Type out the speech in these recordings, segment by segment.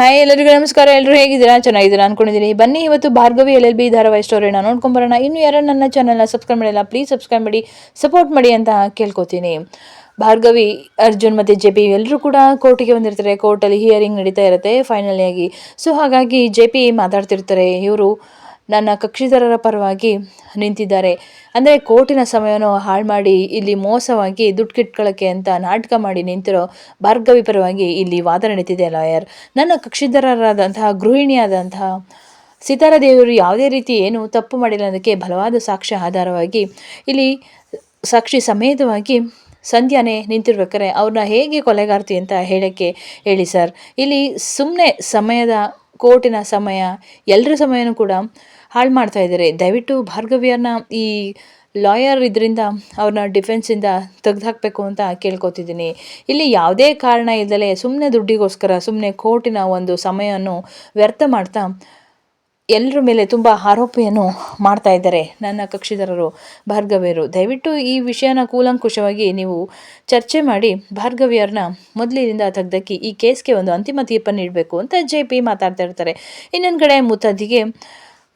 Hi ಎಲ್ಲರಿಗೂ ನಮಸ್ಕಾರ ಎಲ್ಲರೂ ಹೇಗಿದ್ದೀರಾ? ಚೆನ್ನಾಗಿದ್ದೀರಾ ಅನ್ಕೊಂಡಿದ್ದೀನಿ. ಬನ್ನಿ, ಇವತ್ತು ಭಾರ್ಗವಿ ಎಲ್ ಎಲ್ ಬಿ ಧಾರಾವಾಹಿ ಸ್ಟೋರಿನ ನೋಡ್ಕೊಂಬರೋಣ. ಇನ್ನು ಯಾರು ನನ್ನ ಚಾನಲ್ನ ಸಬ್ಸ್ಕ್ರೈಬ್ ಮಾಡಿಲ್ಲ ಪ್ಲೀಸ್ ಸಬ್ಸ್ಕ್ರೈಬ್ ಮಾಡಿ ಸಪೋರ್ಟ್ ಮಾಡಿ ಅಂತ ಕೇಳ್ಕೊತೀನಿ. ಭಾರ್ಗವಿ, ಅರ್ಜುನ್ ಮತ್ತು ಜೆ ಪಿ ಎಲ್ಲರೂ ಕೂಡ ಕೋರ್ಟಿಗೆ ಬಂದಿರ್ತಾರೆ. ಕೋರ್ಟಲ್ಲಿ ಹಿಯರಿಂಗ್ ನಡೀತಾ ಇರುತ್ತೆ ಫೈನಲಿ ಆಗಿ. ಸೊ ಹಾಗಾಗಿ ಜೆ ಪಿ ಮಾತಾಡ್ತಿರ್ತಾರೆ. ಇವರು ನನ್ನ ಕಕ್ಷಿದಾರರ ಪರವಾಗಿ ನಿಂತಿದ್ದಾರೆ. ಅಂದರೆ ಕೋರ್ಟಿನ ಸಮಯವನ್ನು ಹಾಳು ಮಾಡಿ ಇಲ್ಲಿ ಮೋಸವಾಗಿ ದುಡ್ಡು ಕಿಟ್ಕೊಳ್ಳೋಕ್ಕೆ ಅಂತ ನಾಟಕ ಮಾಡಿ ನಿಂತಿರೋ ಭಾರ್ಗವಿ ಪರವಾಗಿ ಇಲ್ಲಿ ವಾದ ನಡೀತಿದೆ, ಲಾಯರ್. ನನ್ನ ಕಕ್ಷಿದಾರರಾದಂತಹ, ಗೃಹಿಣಿಯಾದಂತಹ ಸಿತಾರ ದೇವರು ಯಾವುದೇ ರೀತಿ ಏನು ತಪ್ಪು ಮಾಡಿಲ್ಲ ಅನ್ನೋದಕ್ಕೆ ಬಲವಾದ ಸಾಕ್ಷ್ಯ ಆಧಾರವಾಗಿ ಇಲ್ಲಿ ಸಾಕ್ಷಿ ಸಮೇತವಾಗಿ ಸಂಧ್ಯಾನೇ ನಿಂತಿರ್ಬೇಕಾರೆ ಅವ್ರನ್ನ ಹೇಗೆ ಕೊಲೆಗಾರ್ತಿ ಅಂತ ಹೇಳೋಕ್ಕೆ ಹೇಳಿ ಸರ್. ಇಲ್ಲಿ ಸುಮ್ಮನೆ ಸಮಯದ, ಕೋರ್ಟಿನ ಸಮಯ ಎಲ್ಲರ ಸಮಯನೂ ಕೂಡ ಹಾಳು ಮಾಡ್ತಾ ಇದ್ದಾರೆ. ದಯವಿಟ್ಟು ಭಾರ್ಗವಿಯನ್ನ ಈ ಲಾಯರ್ ಇದರಿಂದ ಅವ್ರನ್ನ ಡಿಫೆನ್ಸಿಂದ ತೆಗೆದುಹಾಕಬೇಕು ಅಂತ ಕೇಳ್ಕೊತಿದ್ದೀನಿ. ಇಲ್ಲಿ ಯಾವುದೇ ಕಾರಣ ಇಲ್ಲದೆ ಸುಮ್ಮನೆ ದುಡ್ಡಿಗೋಸ್ಕರ ಸುಮ್ಮನೆ ಕೋರ್ಟಿನ ಒಂದು ಸಮಯವನ್ನು ವ್ಯರ್ಥ ಮಾಡ್ತಾ ಎಲ್ಲರ ಮೇಲೆ ತುಂಬ ಆರೋಪಿಯನ್ನು ಮಾಡ್ತಾ ಇದ್ದಾರೆ ನನ್ನ ಕಕ್ಷಿದಾರರು, ಭಾರ್ಗವಿಯರು. ದಯವಿಟ್ಟು ಈ ವಿಷಯನ ಕೂಲಂಕುಷವಾಗಿ ನೀವು ಚರ್ಚೆ ಮಾಡಿ ಭಾರ್ಗವಿಯರನ್ನ ಮೊದಲಿನಿಂದ ತೆಗ್ದಕ್ಕಿ ಈ ಕೇಸ್ಗೆ ಒಂದು ಅಂತಿಮ ತೀರ್ಪನ್ನು ನೀಡಬೇಕು ಅಂತ ಜೆ ಪಿ ಮಾತಾಡ್ತಾ ಇರ್ತಾರೆ. ಇನ್ನೊಂದು ಕಡೆ ಮುತ್ತದ್ದಿಗೆ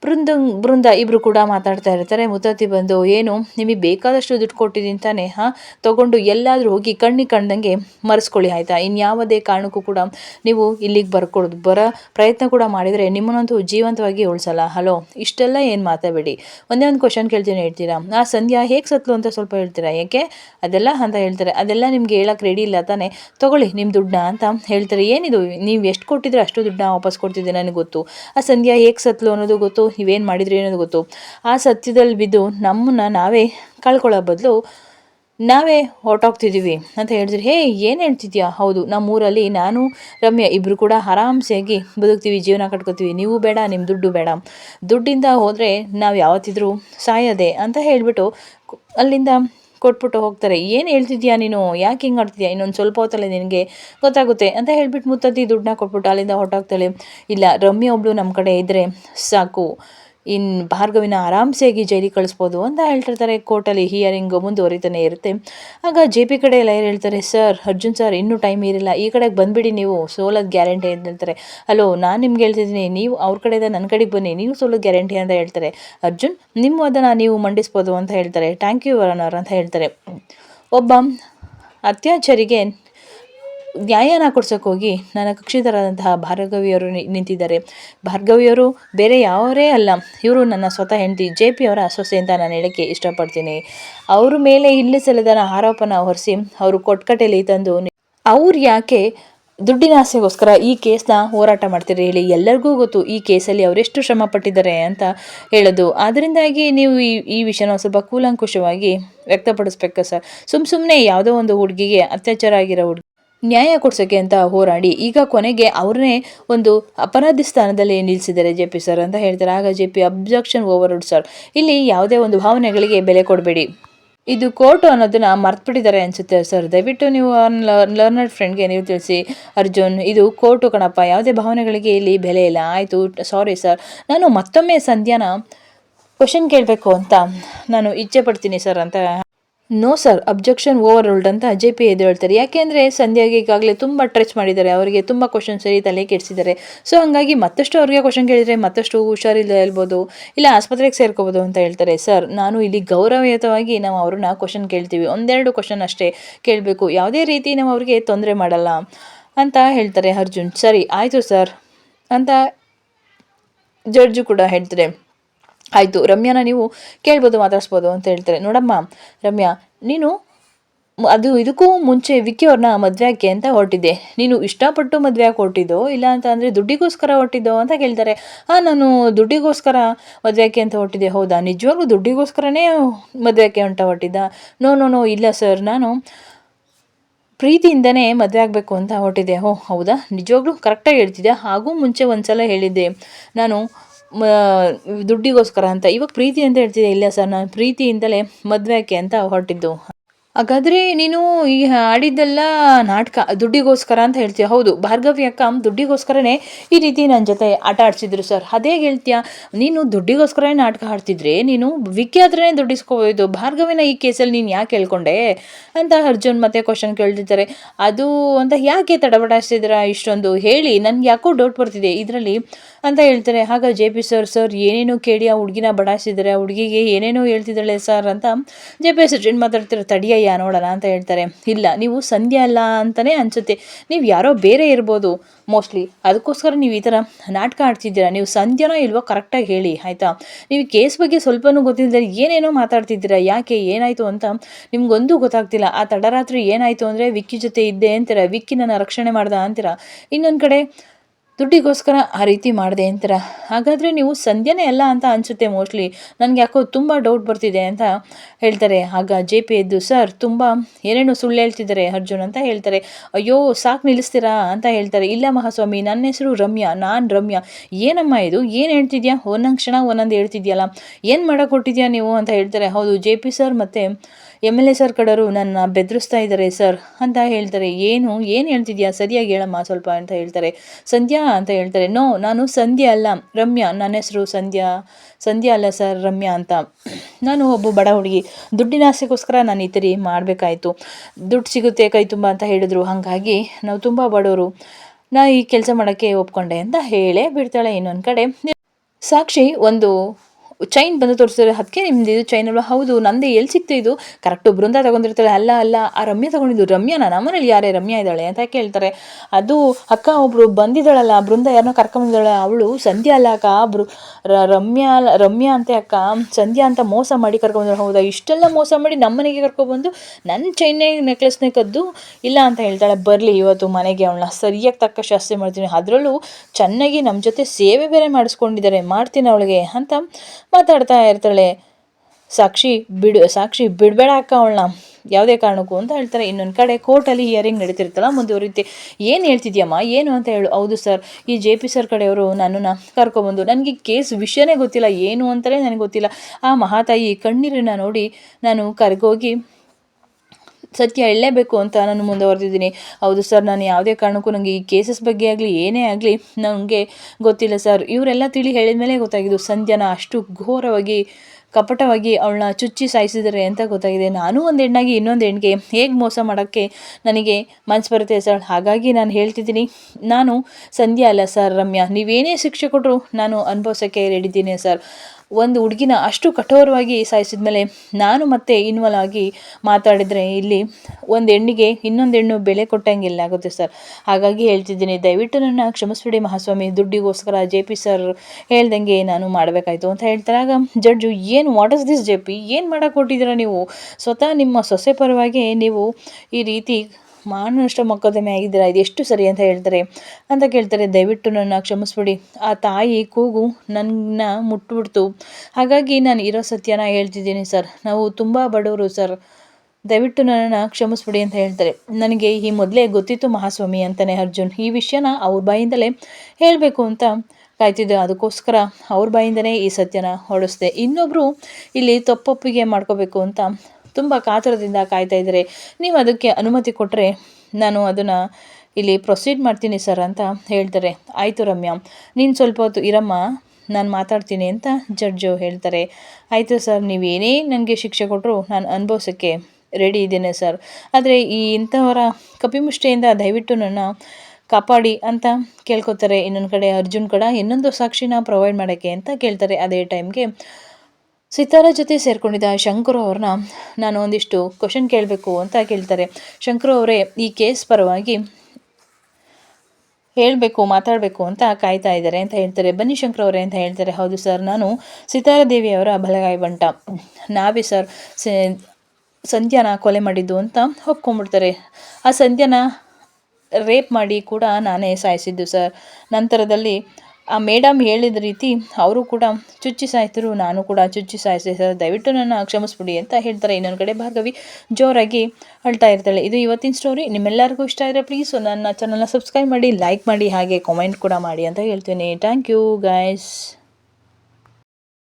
ಬೃಂದ ಬೃಂದ ಇಬ್ಬರು ಕೂಡ ಮಾತಾಡ್ತಾ ಇರ್ತಾರೆ. ಮುತ್ತತ್ತಿ ಬಂದು, ಏನು, ನಿಮಗೆ ಬೇಕಾದಷ್ಟು ದುಡ್ಡು ಕೊಟ್ಟಿದ್ದೀನಿ ತಾನೆ, ಹಾಂ? ತಗೊಂಡು ಎಲ್ಲಾದರೂ ಹೋಗಿ ಕಣ್ಣಿ ಕಂಡಂಗೆ ಮರೆಸ್ಕೊಳ್ಳಿ, ಆಯಿತಾ? ಇನ್ಯಾವುದೇ ಕಾರಣಕ್ಕೂ ಕೂಡ ನೀವು ಇಲ್ಲಿಗೆ ಬರ್ಕೊಡೋದು, ಬರೋ ಪ್ರಯತ್ನ ಕೂಡ ಮಾಡಿದರೆ ನಿಮ್ಮನ್ನಂತೂ ಜೀವಂತವಾಗಿ ಉಳಿಸಲ್ಲ. ಹಲೋ, ಇಷ್ಟೆಲ್ಲ ಏನು ಮಾತಾಡಬೇಡಿ? ಒಂದೇ ಒಂದು ಕ್ವಶನ್ ಕೇಳ್ತೀನಿ, ಹೇಳ್ತೀರಾ? ಆ ಸಂಧ್ಯಾ ಹೇಗೆ ಸತ್ಲು ಅಂತ ಸ್ವಲ್ಪ ಹೇಳ್ತೀರಾ ಯಾಕೆ ಅದೆಲ್ಲ ಅಂತ ಹೇಳ್ತಾರೆ. ಅದೆಲ್ಲ ನಿಮಗೆ ಹೇಳಕ್ಕೆ ರೆಡಿ ಇಲ್ಲ ತಾನೆ. ತೊಗೊಳ್ಳಿ ನಿಮ್ಮ ದುಡ್ಡನ್ನ ಅಂತ ಹೇಳ್ತಾರೆ. ಏನಿದು? ನೀವು ಎಷ್ಟು ಕೊಟ್ಟಿದ್ರೆ ಅಷ್ಟು ದುಡ್ಡನ್ನ ವಾಪಸ್ ಕೊಡ್ತಿದ್ದೆ ನನಗೆ ಗೊತ್ತು. ಆ ಸಂಧ್ಯಾ ಹೇಗೆ ಸತ್ಲು ಅನ್ನೋದು ಗೊತ್ತು? ನೀವೇನು ಮಾಡಿದ್ರಿ ಏನೋ ಗೊತ್ತು. ಆ ಸತ್ಯದಲ್ಲಿ ಬಿದ್ದು ನಮ್ಮನ್ನ ನಾವೇ ಕಳ್ಕೊಳ್ಳೋ ಬದಲು ನಾವೇ ಹೊರಟೋಗ್ತಿದ್ದೀವಿ ಅಂತ ಹೇಳಿದ್ರೆ. ಹೇ, ಏನು ಹೇಳ್ತಿದ್ಯಾ? ಹೌದು, ನಮ್ಮೂರಲ್ಲಿ ನಾನು, ರಮ್ಯ ಇಬ್ಬರು ಕೂಡ ಆರಾಮ್ಸೆಯಾಗಿ ಬದುಕ್ತೀವಿ, ಜೀವನ ಕಟ್ಕೋತೀವಿ. ನೀವು ಬೇಡ ನಿಮ್ಮ ದುಡ್ಡು ಬೇಡ. ದುಡ್ಡಿಂದ ಹೋದರೆ ನಾವು ಯಾವತ್ತಿದ್ರೂ ಸಾಯೋದೆ ಅಂತ ಹೇಳಿಬಿಟ್ಟು ಅಲ್ಲಿಂದ ಕೊಟ್ಬಿಟ್ಟು ಹೋಗ್ತಾರೆ. ಏನು ಹೇಳ್ತಿದ್ಯಾ ನೀನು? ಯಾಕೆ ಹಿಂಗೆ ಮಾಡ್ತಿದ್ಯಾ ಇನ್ನೊಂದು ಸ್ವಲ್ಪ ಹೊತ್ತಲ್ಲಿ ನಿನಗೆ ಗೊತ್ತಾಗುತ್ತೆ ಅಂತ ಹೇಳ್ಬಿಟ್ಟು ಮುತ್ತತ್ತಿ ದುಡ್ಡನ್ನ ಕೊಟ್ಬಿಟ್ಟು ಅಲ್ಲಿಂದ ಹೊರಟೋಗ್ತಾಳೆ. ಇಲ್ಲ, ರಮ್ಯ ಒಬ್ಳು ನಮ್ಮ ಕಡೆ ಇದ್ದರೆ ಸಾಕು. ಇನ್ನು ಭಾರ್ಗವಿನ ಆರಾಮ್ಸೆಯಾಗಿ ಜೈಲಿಗೆ ಕಳಿಸ್ಬೋದು ಅಂತ ಹೇಳ್ತಿರ್ತಾರೆ. ಕೋರ್ಟಲ್ಲಿ ಹಿಯರಿಂಗ್ ಮುಂದುವರಿತಾನೆ ಇರುತ್ತೆ. ಆಗ ಜೆ ಪಿ ಕಡೆ ಏನು ಹೇಳ್ತಾರೆ ಸರ್ ಅರ್ಜುನ್ ಸರ್ ಇನ್ನೂ ಟೈಮ್ ಇರಲಿಲ್ಲ. ಈ ಕಡೆಗೆ ಬಂದುಬಿಡಿ ನೀವು. ಸೋಲೋದು ಗ್ಯಾರಂಟಿ ಅಂತ ಹೇಳ್ತಾರೆ. ಹಲೋ, ನಾನು ನಿಮ್ಗೆ ಹೇಳ್ತಿದ್ದೀನಿ. ನೀವು ಅವ್ರ ಕಡೆಯಿಂದ ನನ್ನ ಕಡೆಗೆ ಬನ್ನಿ. ನೀವು ಸೋಲೋದು ಗ್ಯಾರಂಟಿ ಅಂತ ಹೇಳ್ತಾರೆ. ಅರ್ಜುನ್ ನಿಮ್ಮ ಅದನ್ನು ನೀವು ಮಂಡಿಸ್ಬೋದು ಅಂತ ಹೇಳ್ತಾರೆ. ಥ್ಯಾಂಕ್ ಯು ವರನರ್ ಅಂತ ಹೇಳ್ತಾರೆ. ಒಬ್ಬ ಅತ್ಯಾಚಾರಿಗೆ ನ್ಯಾಯನ ಕೊಡ್ಸೋಕ್ಕೋಗಿ ನನ್ನ ಕಕ್ಷಿತರಾದಂತಹ ಭಾರ್ಗವಿಯವರು ನಿಂತಿದ್ದಾರೆ. ಭಾರ್ಗವಿಯವರು ಬೇರೆ ಯಾವರೇ ಅಲ್ಲ, ಇವರು ನನ್ನ ಸ್ವತಃ ಹೆಂಡತಿ ಜೆ ಪಿ ಅವರ ಸೊಸೆ ಅಂತ ನಾನು ಹೇಳೋಕ್ಕೆ ಇಷ್ಟಪಡ್ತೀನಿ. ಅವ್ರ ಮೇಲೆ ಇಲ್ಲಿ ಸಲ್ಲದ ಆರೋಪನ ಹೊರಿಸಿ ಅವರು ಕೊಟ್ಕಟೆಯಲ್ಲಿ ತಂದು ಅವ್ರು ಯಾಕೆ ದುಡ್ಡಿನ ಆಸೆಗೋಸ್ಕರ ಈ ಕೇಸ್ನ ಹೋರಾಟ ಮಾಡ್ತೀರಿ ಹೇಳಿ ಎಲ್ಲರಿಗೂ ಗೊತ್ತು ಈ ಕೇಸಲ್ಲಿ ಅವರೆಷ್ಟು ಶ್ರಮ ಪಟ್ಟಿದ್ದಾರೆ ಅಂತ ಹೇಳೋದು. ಅದರಿಂದಾಗಿ ನೀವು ಈ ಈ ವಿಷಯನ ಸ್ವಲ್ಪ ಕೂಲಂಕುಷವಾಗಿ ವ್ಯಕ್ತಪಡಿಸ್ಬೇಕು ಸರ್. ಸುಮ್ಮ ಸುಮ್ಮನೆ ಯಾವುದೋ ಒಂದು ಹುಡುಗಿಗೆ ಅತ್ಯಾಚಾರ ಆಗಿರೋ ಹುಡುಗಿ ನ್ಯಾಯ ಕೊಡ್ಸೋಕ್ಕೆ ಅಂತ ಹೋರಾಡಿ ಈಗ ಕೊನೆಗೆ ಅವ್ರನ್ನೇ ಒಂದು ಅಪರಾಧಿ ಸ್ಥಾನದಲ್ಲಿ ನಿಲ್ಲಿಸಿದ್ದಾರೆ ಜೆ ಪಿ ಸರ್ ಅಂತ ಹೇಳ್ತಾರೆ. ಆಗ J P objection overruled sir. ಇಲ್ಲಿ ಯಾವುದೇ ಒಂದು ಭಾವನೆಗಳಿಗೆ ಬೆಲೆ ಕೊಡಬೇಡಿ. ಇದು ಕೋರ್ಟು ಅನ್ನೋದನ್ನ ಮರ್ತುಬಿಟ್ಟಿದ್ದಾರೆ ಅನಿಸುತ್ತೆ ಸರ್. ದಯವಿಟ್ಟು ನೀವು ಲರ್ನರ್ಡ್ ಫ್ರೆಂಡ್ಗೆ ನೀವು ತಿಳಿಸಿ, ಅರ್ಜುನ್, ಇದು ಕೋರ್ಟು ಕಣಪ್ಪ, ಯಾವುದೇ ಭಾವನೆಗಳಿಗೆ ಇಲ್ಲಿ ಬೆಲೆ ಇಲ್ಲ. ಆಯಿತು, ಸಾರಿ ಸರ್. ನಾನು ಮತ್ತೊಮ್ಮೆ ಸಂಧ್ಯಾನ ಕ್ವಶನ್ ಕೇಳಬೇಕು ಅಂತ ನಾನು ಇಚ್ಛೆ ಪಡ್ತೀನಿ ಸರ್ ಅಂತ no sir objection overruled ಅಂತ ಜೆ ಪಿ ಎದ್ದು ಹೇಳ್ತಾರೆ. ಯಾಕೆಂದರೆ ಸಂಧ್ಯಾಗೆ ಈಗಾಗಲೇ ತುಂಬ ಟ್ರೆಚ್ ಮಾಡಿದ್ದಾರೆ. ಅವರಿಗೆ ತುಂಬ ಕ್ವಶನ್ ಸರಿ ತಲೆ ಕೆಡಿಸಿದ್ದಾರೆ. ಸೊ ಹಂಗಾಗಿ ಮತ್ತಷ್ಟು ಅವ್ರಿಗೆ ಕ್ವಶನ್ ಕೇಳಿದರೆ ಮತ್ತಷ್ಟು ಹುಷಾರಿಲ್ಲ ಹೇಳ್ಬೋದು ಇಲ್ಲ, ಆಸ್ಪತ್ರೆಗೆ ಸೇರ್ಕೋಬೋದು ಅಂತ ಹೇಳ್ತಾರೆ. ಸರ್ ನಾನು ಇಲ್ಲಿ ಗೌರವಯುತವಾಗಿ ನಾವು ಅವ್ರನ್ನ ಕ್ವಶನ್ ಕೇಳ್ತೀವಿ. ಒಂದೆರಡು ಕ್ವಶನ್ ಅಷ್ಟೇ ಕೇಳಬೇಕು. ಯಾವುದೇ ರೀತಿ ನಾವು ಅವ್ರಿಗೆ ತೊಂದರೆ ಮಾಡಲ್ಲ ಅಂತ ಹೇಳ್ತಾರೆ ಅರ್ಜುನ್. ಸರಿ, ಆಯಿತು ಸರ್ ಅಂತ ಜಡ್ಜು ಕೂಡ ಹೇಳ್ತಾರೆ. ಆಯಿತು, ರಮ್ಯಾನ ನೀವು ಕೇಳ್ಬೋದು, ಮಾತಾಡಿಸ್ಬೋದು ಅಂತ ಹೇಳ್ತಾರೆ. ನೋಡಮ್ಮ, ರಮ್ಯಾ, ನೀನು ಅದು ಇದಕ್ಕೂ ಮುಂಚೆ ವಿಕ್ಕಿ ಅವ್ರನ್ನ ಮದುವೆ ಆಕೆ ಅಂತ ಹೊರಟಿದ್ದೆ. ನೀನು ಇಷ್ಟಪಟ್ಟು ಮದುವೆ ಆಗಿ ಹೊರಟಿದ್ದೋ, ಇಲ್ಲ ಅಂತ ಅಂದರೆ ದುಡ್ಡಿಗೋಸ್ಕರ ಹೊರಟಿದ್ದೋ ಅಂತ ಕೇಳ್ತಾರೆ. ಹಾಂ ನಾನು ದುಡ್ಡಿಗೋಸ್ಕರ ಮದುವೆ ಆಕೆ ಅಂತ ಹೊರಟಿದ್ದೆ. ಹೌದಾ? ನಿಜವಾಗ್ಲೂ ದುಡ್ಡಿಗೋಸ್ಕರನೇ ಮದುವೆ ಅಂತ ಹೊರಟಿದ್ದ? ನೋ ನೋ ನೋ, ಇಲ್ಲ ಸರ್. ನಾನು ಪ್ರೀತಿಯಿಂದನೇ ಮದುವೆ ಆಗಬೇಕು ಅಂತ ಹೊರಟಿದ್ದೆ. ಓ ಹೌದಾ? ನಿಜವಾಗ್ಲೂ ಕರೆಕ್ಟಾಗಿ ಹೇಳ್ತಿದ್ದೆ ಹಾಗೂ ಮುಂಚೆ ಒಂದು ಸಲ ಹೇಳಿದ್ದೆ. ನಾನು ದುಡ್ಡಿಗೋಸ್ಕರ ಅಂತ. ಇವಾಗ ಪ್ರೀತಿ ಅಂತ ಹೇಳ್ತಿದ್ದೆ ಇಲ್ಲ ಸರ್ ನಾನು ಪ್ರೀತಿಯಿಂದಲೇ ಮದುವೆ ಆಕೆ ಅಂತ ಹೊರಟಿದ್ದು. ಹಾಗಾದ್ರೆ ನೀನು ಈ ಆಡಿದ್ದೆಲ್ಲ ನಾಟಕ, ದುಡ್ಡಿಗೋಸ್ಕರ ಅಂತ ಹೇಳ್ತೀಯ? ಹೌದು, ಭಾರ್ಗವಿ ಅಕ್ಕ ದುಡ್ಡಿಗೋಸ್ಕರನೇ ಈ ರೀತಿ ನನ್ನ ಜೊತೆ ಆಟ ಆಡ್ಸಿದ್ರು ಸರ್. ಅದೇ ಹೇಳ್ತೀಯ, ನೀನು ದುಡ್ಡಿಗೋಸ್ಕರನೇ ನಾಟಕ ಆಡ್ತಿದ್ರೆ ನೀನು ವಿಕ್ಕಿ ಹತ್ರನೇ ದುಡ್ಡಿಸ್ಕೋಬೋದು, ಭಾರ್ಗವಿನ ಈ ಕೇಸಲ್ಲಿ ನೀನು ಯಾಕೆ ಹೇಳ್ಕೊಂಡೆ ಅಂತ ಅರ್ಜುನ್ ಮತ್ತೆ ಕ್ವಶನ್ ಕೇಳ್ತಿದ್ದಾರೆ ಅದು ಅಂತ ಯಾಕೆ ತಡಬಡಾಯಿಸ್ತಿದ್ದೀರಾ ಇಷ್ಟೊಂದು? ಹೇಳಿ, ನನ್ಗೆ ಯಾಕೋ ಡೌಟ್ ಬರ್ತಿದೆ ಇದರಲ್ಲಿ ಅಂತ ಹೇಳ್ತಾರೆ. ಆಗ ಜೆ ಪಿ ಸರ್ ಸರ್, ಏನೇನೋ ಕೇಳಿ ಆ ಹುಡುಗಿನ ಬಡಾಯಿಸಿದ್ದಾರೆ ಹುಡುಗಿಗೆ ಏನೇನೋ ಹೇಳ್ತಿದ್ದಾಳೆ ಸರ್ ಅಂತ ಜೆ ಪಿ ಎಸ್ ಏನು ಮಾತಾಡ್ತಿರೋ ತಡಿಯಯ್ಯ ನೋಡೋಣ ಅಂತ ಹೇಳ್ತಾರೆ. ಇಲ್ಲ, ನೀವು ಸಂಧ್ಯಾ ಅಲ್ಲ ಅಂತಲೇ ಅನಿಸುತ್ತೆ. ನೀವು ಯಾರೋ ಬೇರೆ ಇರ್ಬೋದು. ಮೋಸ್ಟ್ಲಿ ಅದಕ್ಕೋಸ್ಕರ ನೀವು ಈ ಥರ ನಾಟಕ ಆಡ್ತಿದ್ದೀರಾ? ನೀವು ಸಂಧ್ಯಾನೋ ಇಲ್ವೋ ಕರೆಕ್ಟಾಗಿ ಹೇಳಿ, ಆಯಿತಾ? ನೀವು ಕೇಸ್ ಬಗ್ಗೆ ಸ್ವಲ್ಪನೂ ಗೊತ್ತಿಲ್ಲದೆ ಏನೇನೋ ಮಾತಾಡ್ತಿದ್ದೀರಾ? ಯಾಕೆ, ಏನಾಯಿತು ಅಂತ ನಿಮ್ಗೊಂದು ಗೊತ್ತಾಗ್ತಿಲ್ಲ. ಆ ತಡರಾತ್ರಿ ಏನಾಯಿತು ಅಂದರೆ ವಿಕ್ಕಿ ಜೊತೆ ಇದ್ದೆ ಅಂತೀರ? ವಿಕ್ಕಿ ರಕ್ಷಣೆ ಮಾಡ್ದ ಅಂತೀರ? ಇನ್ನೊಂದು ಕಡೆ ದುಡ್ಡಿಗೋಸ್ಕರ ಆ ರೀತಿ ಮಾಡಿದೆ ಅಂತೀರ ಹಾಗಾದರೆ ನೀವು ಸಂಧ್ಯನೇ ಅಲ್ಲ ಅಂತ ಅನಿಸುತ್ತೆ ಮೋಸ್ಟ್ಲಿ. ನನಗೆ ಯಾಕೋ ತುಂಬ ಡೌಟ್ ಬರ್ತಿದೆ ಅಂತ ಹೇಳ್ತಾರೆ. ಆಗ ಜೆ ಪಿ ಎದ್ದು ಸರ್ ತುಂಬ ಏನೇನೋ ಸುಳ್ಳು ಹೇಳ್ತಿದ್ದಾರೆ ಅರ್ಜುನ್ ಅಂತ ಹೇಳ್ತಾರೆ. ಅಯ್ಯೋ, ಸಾಕು ನಿಲ್ಲಿಸ್ತೀರಾ? ಅಂತ ಹೇಳ್ತಾರೆ. ಇಲ್ಲ ಮಹಾಸ್ವಾಮಿ, ನನ್ನ ಹೆಸರು ರಮ್ಯಾ, ನಾನು ರಮ್ಯಾ. ಏನಮ್ಮ ಇದು? ಏನು ಹೇಳ್ತಿದ್ಯಾ? ಒಂದೊಂದು ಕ್ಷಣ ಒಂದೊಂದು ಹೇಳ್ತಿದ್ಯಲ್ಲ. ಏನು ಮಾಡೋಕೆ ಕೊಟ್ಟಿದ್ಯಾ ನೀವು? ಅಂತ ಹೇಳ್ತಾರೆ. ಹೌದು ಜೆ ಪಿ ಸರ್ ಮತ್ತು ಎಂ ಎಲ್ ಎ ಸರ್ ಕಡರು ನನ್ನ ಬೆದರಿಸ್ತಾ ಇದ್ದಾರೆ ಸರ್ ಅಂತ ಹೇಳ್ತಾರೆ. ಏನು? ಏನು ಹೇಳ್ತಿದ್ಯಾ? ಸರಿಯಾಗಿ ಹೇಳಮ್ಮ ಸ್ವಲ್ಪ ಅಂತ ಹೇಳ್ತಾರೆ. ಸಂಧ್ಯಾ ಅಂತ ಹೇಳ್ತಾರೆ. ನೋ, ನಾನು ಸಂಧ್ಯಾ ಅಲ್ಲ. ರಮ್ಯಾ, ನನ್ನ ಹೆಸರು ಸಂಧ್ಯಾ. ಸಂಧ್ಯಾ ಅಲ್ಲ ಸರ್, ರಮ್ಯಾ ಅಂತ. ನಾನು ಒಬ್ಬ ಬಡ ಹುಡುಗಿ. ದುಡ್ಡಿನ ಆಸೆಗೋಸ್ಕರ ನಾನು ಈ ಥರ ಮಾಡಬೇಕಾಯ್ತು. ದುಡ್ಡು ಸಿಗುತ್ತೆ, ಕೈ ತುಂಬ ಅಂತ ಹೇಳಿದ್ರು. ಹಾಗಾಗಿ ನಾವು ತುಂಬ ಬಡವರು. ನಾ ಈ ಕೆಲಸ ಮಾಡೋಕ್ಕೆ ಒಪ್ಕೊಂಡೆ ಅಂತ ಹೇಳೇ ಬಿಡ್ತಾಳೆ ಇನ್ನೊಂದು ಕಡೆ. ಸಾಕ್ಷಿ ಒಂದು ಚೈನ್ ಬಂದು ತೋರಿಸ್ತಾರೆ ಅದಕ್ಕೆ ನಿಮ್ದು ಇದು ಚೈನ್ ಅಲ್ವಾ? ಹೌದು, ನಂದೇ ಎಲ್ಲಿ ಸಿಕ್ತು ಇದು? ಕರೆಕ್ಟ್ ಬೃಂದ ತಗೊಂಡಿರ್ತಾಳೆ. ಅಲ್ಲ ಅಲ್ಲ, ಆ ರಮ್ಯಾ ತಗೊಂಡಿದ್ದು. ರಮ್ಯಾನ? ನಮ್ಮನೇಲಿ ಯಾರೇ ರಮ್ಯಾ ಇದ್ದಾಳೆ ಅಂತ ಕೇಳ್ತಾರೆ. ಅದು ಅಕ್ಕ ಒಬ್ರು ಬಂದಿದ್ದಾಳಲ್ಲ, ಬೃಂದ ಯಾರನ್ನೋ ಕರ್ಕೊಂಬಂದಿದ್ದಾಳೆ ಅವಳು ಸಂಧ್ಯಾ ಅಲ್ಲ ಅಕ್ಕ? ಬೃ ರಮ್ಯಾ ರಮ್ಯಾ ಅಂತೆ ಅಕ್ಕ. ಸಂಧ್ಯಾ ಅಂತ ಮೋಸ ಮಾಡಿ ಕರ್ಕೊಂಬಂದ್ರೆ ಹೌದಾ? ಇಷ್ಟೆಲ್ಲ ಮೋಸ ಮಾಡಿ ನಮ್ಮನೆಗೆ ಕರ್ಕೊಬಂದು ನನ್ನ ಚೈನೇ ನೆಕ್ಲೆಸ್ನೇ ಕದ್ದು ಇಲ್ಲ ಅಂತ ಹೇಳ್ತಾಳೆ. ಬರಲಿ, ಇವತ್ತು ಮನೆಗೆ ಅವಳನ್ನ ಸರಿಯಾಗಿ ತಕ್ಕ ಶಾಸ್ತಿ ಮಾಡ್ತೀನಿ. ಅದರಲ್ಲೂ ಚೆನ್ನಾಗಿ ನಮ್ಮ ಜೊತೆ ಸೇವೆ ಬೇರೆ ಮಾಡಿಸ್ಕೊಂಡಿದ್ದಾರೆ. ಮಾಡ್ತೀನಿ ಅವಳಿಗೆ ಅಂತ ಮಾತಾಡ್ತಾ ಇರ್ತಾಳೆ. ಸಾಕ್ಷಿ ಬಿಡು, ಸಾಕ್ಷಿ ಬಿಡಬೇಡ ಅಕ್ಕ ಅವಳನ್ನ. ಯಾವುದೇ ಕಾರಣಕ್ಕೂ ಅಂತ ಹೇಳ್ತಾರೆ. ಇನ್ನೊಂದು ಕಡೆ ಕೋರ್ಟಲ್ಲಿ ಹಿಯರಿಂಗ್ ನಡೀತಿರ್ತಲ್ಲ ಮುಂದುವರಿಯುತ್ತೆ ಏನು ಹೇಳ್ತಿದ್ಯಮ್ಮ? ಏನು ಅಂತ ಹೇಳು. ಹೌದು ಸರ್ ಈ ಜೆ ಪಿ ಸರ್ ಕಡೆಯವರು ನನ್ನನ್ನು ಕರ್ಕೊಂಬಂದು ನನಗೆ ಕೇಸ್ ವಿಷಯನೇ ಗೊತ್ತಿಲ್ಲ. ಏನು ಅಂತಲೇ ನನಗೆ ಗೊತ್ತಿಲ್ಲ. ಆ ಮಹಾತಾಯಿ ಕಣ್ಣೀರನ್ನು ನೋಡಿ ನಾನು ಕರ್ಗೋಗಿ ಸತ್ಯ ಹೇಳಲೇಬೇಕು ಅಂತ ನಾನು ಮುಂದುವರೆದಿದ್ದೀನಿ ಹೌದು ಸರ್, ನಾನು ಯಾವುದೇ ಕಾರಣಕ್ಕೂ ನನಗೆ ಈ ಕೇಸಸ್ ಬಗ್ಗೆ ಆಗಲಿ, ಏನೇ ಆಗಲಿ ನನಗೆ ಗೊತ್ತಿಲ್ಲ ಸರ್. ಇವರೆಲ್ಲ ತಿಳಿ ಹೇಳಿದ ಮೇಲೆ ಗೊತ್ತಾಗಿದ್ದು, ಸಂಧ್ಯಾನ ಅಷ್ಟು ಘೋರವಾಗಿ, ಕಪಟವಾಗಿ ಅವಳನ್ನ ಚುಚ್ಚಿ ಸಾಯಿಸಿದ್ದಾರೆ ಅಂತ ಗೊತ್ತಾಗಿದೆ. ನಾನು ಒಂದು ಹೆಣ್ಣಾಗಿ, ಇನ್ನೊಂದು ಹೆಣ್ಣಿಗೆ ಹೇಗೆ ಮೋಸ ಮಾಡೋಕ್ಕೆ ನನಗೆ ಮನಸ್ಸು ಬರುತ್ತೆ ಸರ್? ಹಾಗಾಗಿ ನಾನು ಹೇಳ್ತಿದ್ದೀನಿ, ನಾನು ಸಂಧ್ಯಾ ಅಲ್ಲ ಸರ್ ರಮ್ಯಾ. ನೀವೇನೇ ಶಿಕ್ಷೆ ಕೊಟ್ಟರು ನಾನು ಅನುಭವಿಸೋಕ್ಕೆ ರೆಡಿದ್ದೀನಿ ಸರ್. ಒಂದು ಹುಡುಗಿನ ಅಷ್ಟು ಕಠೋರವಾಗಿ ಸಾಯಿಸಿದ ಮೇಲೆ ನಾನು ಮತ್ತೆ ಇನ್ವಾಲ್ವ್ ಆಗಿ ಮಾತಾಡಿದರೆ ಇಲ್ಲಿ ಒಂದು ಹೆಣ್ಣಿಗೆ ಇನ್ನೊಂದು ಹೆಣ್ಣು ಬೆಲೆ ಕೊಟ್ಟಂಗಿಲ್ಲ ಆಗುತ್ತೆ ಸರ್. ಹಾಗಾಗಿ ಹೇಳ್ತಿದ್ದೀನಿ, ದಯವಿಟ್ಟು ನನ್ನ ಕ್ಷಮಿಸ್ಬಿಡಿ ಮಹಾಸ್ವಾಮಿ, ದುಡ್ಡಿಗೋಸ್ಕರ ಜೆ ಪಿ ಸರ್ ಹೇಳ್ದಂಗೆ ನಾನು ಮಾಡಬೇಕಾಯ್ತು ಅಂತ ಹೇಳ್ತಾರೆ. ಆಗ ಜಡ್ಜು, ಏನು what is this J P? ಏನು ಮಾಡೋಕೆ ಕೊಟ್ಟಿದ್ದೀರಾ ನೀವು? ಸ್ವತಃ ನಿಮ್ಮ ಸೊಸೆ ಪರವಾಗಿ ನೀವು ಈ ರೀತಿ ಮಾನನಷ್ಟ ಮೊಕದ್ದಮೆ ಆಗಿದ್ದೀರಾ? ಇದು ಎಷ್ಟು ಸರಿ ಅಂತ ಹೇಳ್ತಾರೆ. ಅಂತ ಕೇಳ್ತಾರೆ, ದಯವಿಟ್ಟು ನನ್ನ ಕ್ಷಮಿಸ್ಬಿಡಿ. ಆ ತಾಯಿ ಕೂಗು ನನ್ನ ಮುಟ್ಬಿಡ್ತು. ಹಾಗಾಗಿ ನಾನು ಇರೋ ಸತ್ಯನ ಹೇಳ್ತಿದ್ದೀನಿ, ಸರ್. ನಾವು ತುಂಬ ಬಡವರು, ಸರ್. ದಯವಿಟ್ಟು ನನ್ನನ್ನು ಕ್ಷಮಿಸ್ಬಿಡಿ ಅಂತ ಹೇಳ್ತಾರೆ. ನನಗೆ ಈ ಮೊದಲೇ ಗೊತ್ತಿತ್ತು ಮಹಾಸ್ವಾಮಿ ಅಂತಲೇ ಅರ್ಜುನ್. ಈ ವಿಷಯನ ಅವ್ರ ಬಾಯಿಂದಲೇ ಹೇಳಬೇಕು ಅಂತ ಕಾಯ್ತಿದ್ದೆ. ಅದಕ್ಕೋಸ್ಕರ ಅವ್ರ ಬಾಯಿಂದನೇ ಈ ಸತ್ಯನ ಹೊಡಿಸ್ದೆ ಇನ್ನೊಬ್ಬರು ಇಲ್ಲಿ ತಪ್ಪೊಪ್ಪಿಗೆ ಮಾಡ್ಕೋಬೇಕು ಅಂತ ತುಂಬ ಕಾತರದಿಂದ ಕಾಯ್ತಾ ಇದ್ದಾರೆ. ನೀವು ಅದಕ್ಕೆ ಅನುಮತಿ ಕೊಟ್ಟರೆ ನಾನು ಅದನ್ನು ಇಲ್ಲಿ ಪ್ರೊಸೀಡ್ ಮಾಡ್ತೀನಿ ಸರ್ ಅಂತ ಹೇಳ್ತಾರೆ. ಆಯಿತು ರಮ್ಯಾ, ನೀನು ಸ್ವಲ್ಪ ಹೊತ್ತು ಇರಮ್ಮ, ನಾನು ಮಾತಾಡ್ತೀನಿ ಅಂತ ಜಡ್ಜು ಹೇಳ್ತಾರೆ. ಆಯಿತು ಸರ್ ನೀವೇನೇ ನನಗೆ ಶಿಕ್ಷೆ ಕೊಟ್ಟರು ನಾನು ಅನುಭವಿಸೋಕ್ಕೆ ರೆಡಿ ಇದ್ದೇನೆ ಸರ್ ಆದರೆ ಈ ಇಂಥವರ ಕಪಿಮುಷ್ಟೆಯಿಂದ ದಯವಿಟ್ಟು ನನ್ನ ಕಾಪಾಡಿ ಅಂತ ಕೇಳ್ಕೊತಾರೆ. ಇನ್ನೊಂದು ಕಡೆ ಅರ್ಜುನ್ ಕೂಡ ಇನ್ನೊಂದು ಸಾಕ್ಷಿನ ಪ್ರೊವೈಡ್ ಮಾಡೋಕ್ಕೆ ಅಂತ ಕೇಳ್ತಾರೆ. ಅದೇ ಟೈಮ್ಗೆ ಸಿತಾರ ಜೊತೆ ಸೇರಿಕೊಂಡಿದ್ದ ಶಂಕರು ಅವ್ರನ್ನ ನಾನು ಒಂದಿಷ್ಟು ಕ್ವಶನ್ ಕೇಳಬೇಕು ಅಂತ ಕೇಳ್ತಾರೆ. ಶಂಕರು ಅವರೇ ಈ ಕೇಸ್ ಪರವಾಗಿ ಹೇಳಬೇಕು, ಮಾತಾಡಬೇಕು ಅಂತ ಕಾಯ್ತಾ ಇದ್ದಾರೆ ಅಂತ ಹೇಳ್ತಾರೆ. ಬನ್ನಿ ಶಂಕರ್ ಅವರೇ ಅಂತ ಹೇಳ್ತಾರೆ. ಹೌದು ಸರ್ ನಾನು ಸಿತಾರ ದೇವಿಯವರ ಬಲಗಾಯಿ ಬಂಟ. ನಾವೇ ಸರ್ ಸಂಧ್ಯಾನ ಕೊಲೆ ಮಾಡಿದ್ದು ಅಂತ ಒಪ್ಕೊಂಡ್ಬಿಡ್ತಾರೆ. ಆ ಸಂಧ್ಯಾನ ರೇಪ್ ಮಾಡಿ ಕೂಡ ನಾನೇ ಸಾಯಿಸಿದ್ದು ಸರ್ ನಂತರದಲ್ಲಿ ಆ ಮೇಡಮ್ ಹೇಳಿದ ರೀತಿ ಅವರು ಕೂಡ ಚುಚ್ಚಿ ಸಾಯ್ತರು, ನಾನು ಕೂಡ ಚುಚ್ಚಿ ಸಾಯಿಸಿ ಸರ್ ದಯವಿಟ್ಟು ನನ್ನ ಕ್ಷಮಿಸ್ಬಿಡಿ ಅಂತ ಹೇಳ್ತಾರೆ. ಇನ್ನೊಂದು ಕಡೆ ಭಾರ್ಗವಿ ಜೋರಾಗಿ ಅಳ್ತಾ ಇರ್ತಾಳೆ. ಇದು ಇವತ್ತಿನ ಸ್ಟೋರಿ ನಿಮ್ಮೆಲ್ಲರಿಗೂ ಇಷ್ಟ ಆದರೆ ಪ್ಲೀಸ್ ನನ್ನ ಚಾನಲ್ನ ಸಬ್ಸ್ಕ್ರೈಬ್ ಮಾಡಿ ಲೈಕ್ ಮಾಡಿ, ಹಾಗೆ ಕಾಮೆಂಟ್ ಕೂಡ ಮಾಡಿ ಅಂತ ಹೇಳ್ತೀನಿ. Thank you guys